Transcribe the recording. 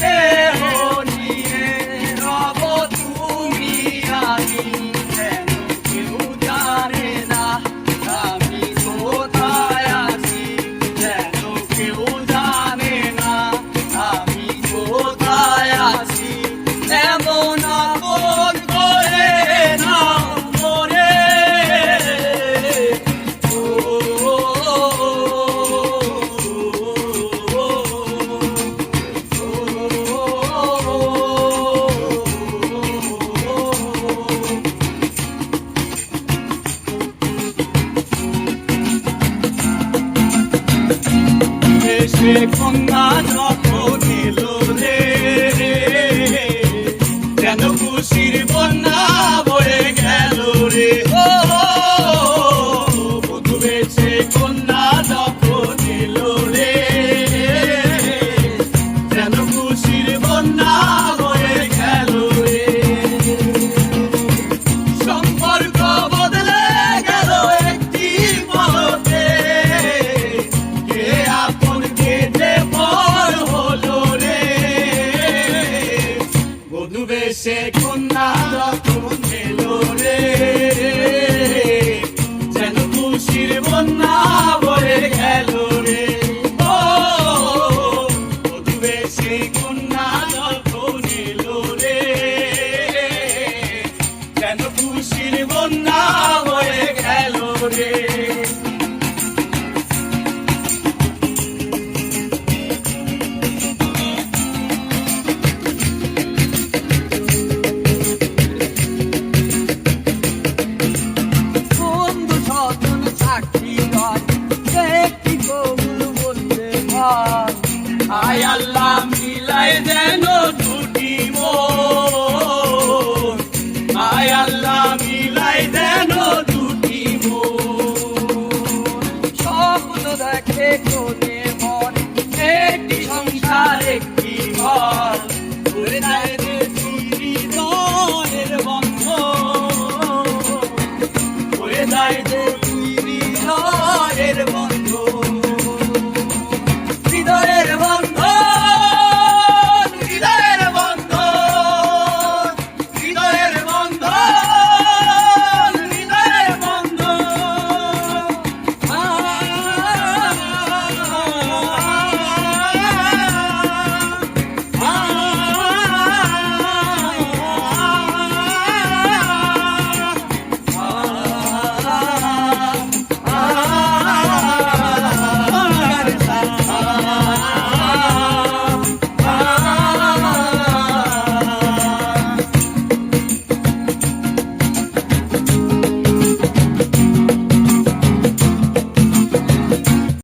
Yeah. সে কন্যা যখন এলো রে যেন খুশির বন্যা বয়ে গেল রে ও বধু বেছে কন্যা হায় আল্লাহ মিলাই যেন